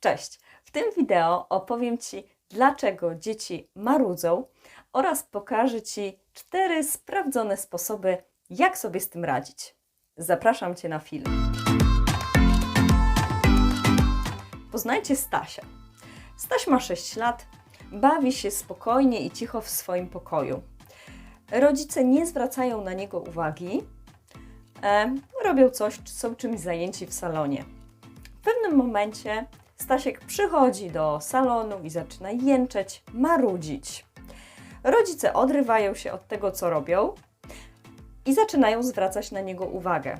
Cześć! W tym wideo opowiem Ci, dlaczego dzieci marudzą oraz pokażę Ci cztery sprawdzone sposoby, jak sobie z tym radzić. Zapraszam Cię na film. Poznajcie Stasia. Staś ma 6 lat, bawi się spokojnie i cicho w swoim pokoju. Rodzice nie zwracają na niego uwagi, e, robią coś, są czymś zajęci w salonie. W pewnym momencie Stasiek przychodzi do salonu i zaczyna jęczeć, marudzić. Rodzice odrywają się od tego, co robią i zaczynają zwracać na niego uwagę.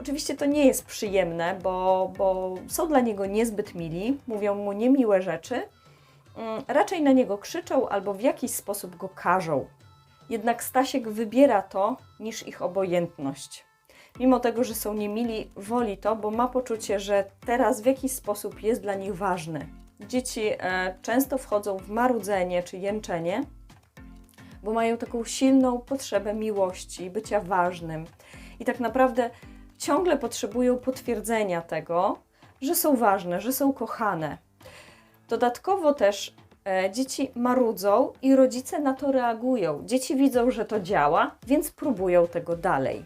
Oczywiście to nie jest przyjemne, bo, bo są dla niego niezbyt mili, mówią mu niemiłe rzeczy, mm, raczej na niego krzyczą albo w jakiś sposób go karzą. Jednak Stasiek wybiera to niż ich obojętność mimo tego, że są niemili, woli to, bo ma poczucie, że teraz w jakiś sposób jest dla nich ważny. Dzieci e, często wchodzą w marudzenie czy jęczenie, bo mają taką silną potrzebę miłości, bycia ważnym i tak naprawdę ciągle potrzebują potwierdzenia tego, że są ważne, że są kochane. Dodatkowo też e, dzieci marudzą i rodzice na to reagują. Dzieci widzą, że to działa, więc próbują tego dalej.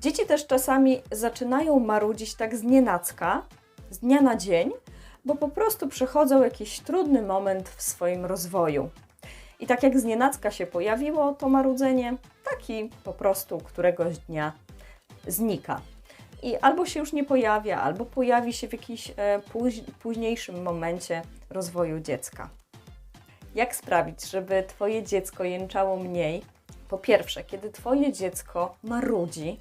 Dzieci też czasami zaczynają marudzić tak z nienacka, z dnia na dzień, bo po prostu przechodzą jakiś trudny moment w swoim rozwoju. I tak jak z nienacka się pojawiło to marudzenie, taki po prostu któregoś dnia znika. I albo się już nie pojawia, albo pojawi się w jakimś e, późniejszym momencie rozwoju dziecka. Jak sprawić, żeby Twoje dziecko jęczało mniej? Po pierwsze, kiedy Twoje dziecko marudzi,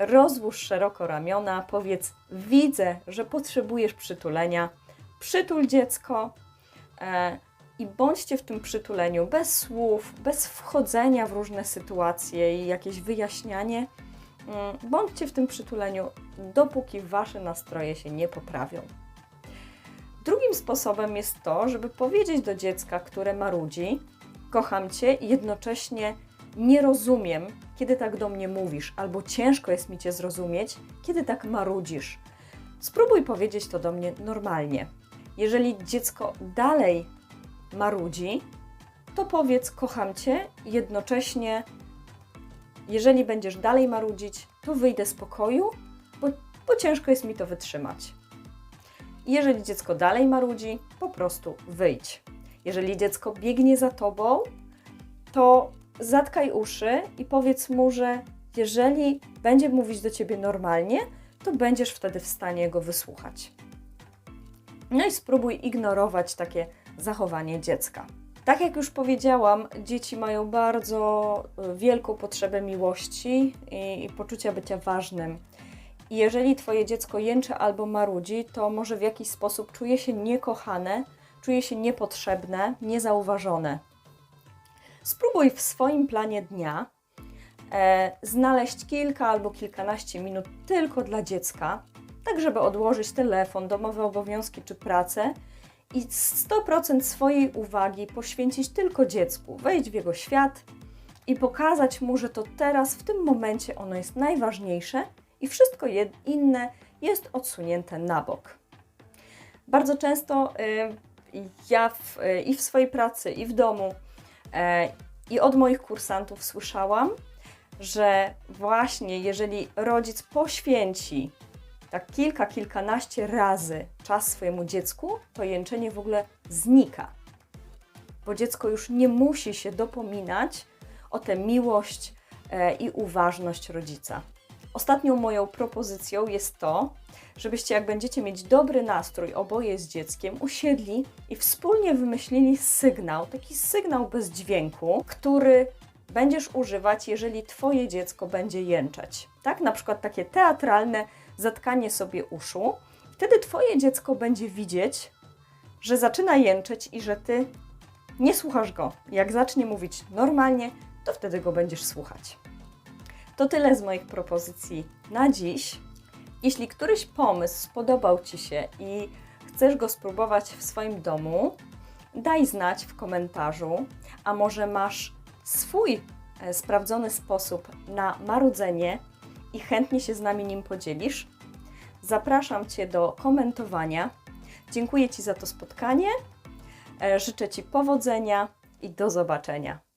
rozłóż szeroko ramiona, powiedz: Widzę, że potrzebujesz przytulenia, przytul dziecko e, i bądźcie w tym przytuleniu bez słów, bez wchodzenia w różne sytuacje i jakieś wyjaśnianie. Mm, bądźcie w tym przytuleniu, dopóki wasze nastroje się nie poprawią. Drugim sposobem jest to, żeby powiedzieć do dziecka, które marudzi: Kocham cię, i jednocześnie nie rozumiem, kiedy tak do mnie mówisz, albo ciężko jest mi cię zrozumieć, kiedy tak marudzisz. Spróbuj powiedzieć to do mnie normalnie. Jeżeli dziecko dalej marudzi, to powiedz kocham cię, jednocześnie jeżeli będziesz dalej marudzić, to wyjdę z pokoju, bo, bo ciężko jest mi to wytrzymać. Jeżeli dziecko dalej marudzi, po prostu wyjdź. Jeżeli dziecko biegnie za tobą, to zatkaj uszy i powiedz mu, że jeżeli będzie mówić do ciebie normalnie, to będziesz wtedy w stanie go wysłuchać. No i spróbuj ignorować takie zachowanie dziecka. Tak jak już powiedziałam, dzieci mają bardzo y, wielką potrzebę miłości i, i poczucia bycia ważnym. I jeżeli Twoje dziecko jęczy albo marudzi, to może w jakiś sposób czuje się niekochane, czuje się niepotrzebne, niezauważone. Spróbuj w swoim planie dnia e, znaleźć kilka albo kilkanaście minut tylko dla dziecka, tak żeby odłożyć telefon, domowe obowiązki czy pracę i 100% swojej uwagi poświęcić tylko dziecku, wejść w jego świat i pokazać mu, że to teraz, w tym momencie ono jest najważniejsze i wszystko inne jest odsunięte na bok. Bardzo często y, ja w, y, i w swojej pracy, i w domu I od moich kursantów słyszałam, że właśnie jeżeli rodzic poświęci tak kilka, kilkanaście razy czas swojemu dziecku, to jęczenie w ogóle znika. Bo dziecko już nie musi się dopominać o tę miłość e, i uważność rodzica. Ostatnią moją propozycją jest to, żebyście, jak będziecie mieć dobry nastrój oboje z dzieckiem, usiedli i wspólnie wymyślili sygnał, taki sygnał bez dźwięku, który będziesz używać, jeżeli Twoje dziecko będzie jęczeć. Tak, na przykład takie teatralne zatkanie sobie uszu. Wtedy Twoje dziecko będzie widzieć, że zaczyna jęczeć i że Ty nie słuchasz go. Jak zacznie mówić normalnie, to wtedy go będziesz słuchać. To tyle z moich propozycji na dziś. Jeśli któryś pomysł spodobał Ci się i chcesz go spróbować w swoim domu, daj znać w komentarzu, a może masz swój e, sprawdzony sposób na marudzenie i chętnie się z nami nim podzielisz. Zapraszam Cię do komentowania. Dziękuję Ci za to spotkanie. E, Życzę Ci powodzenia i do zobaczenia.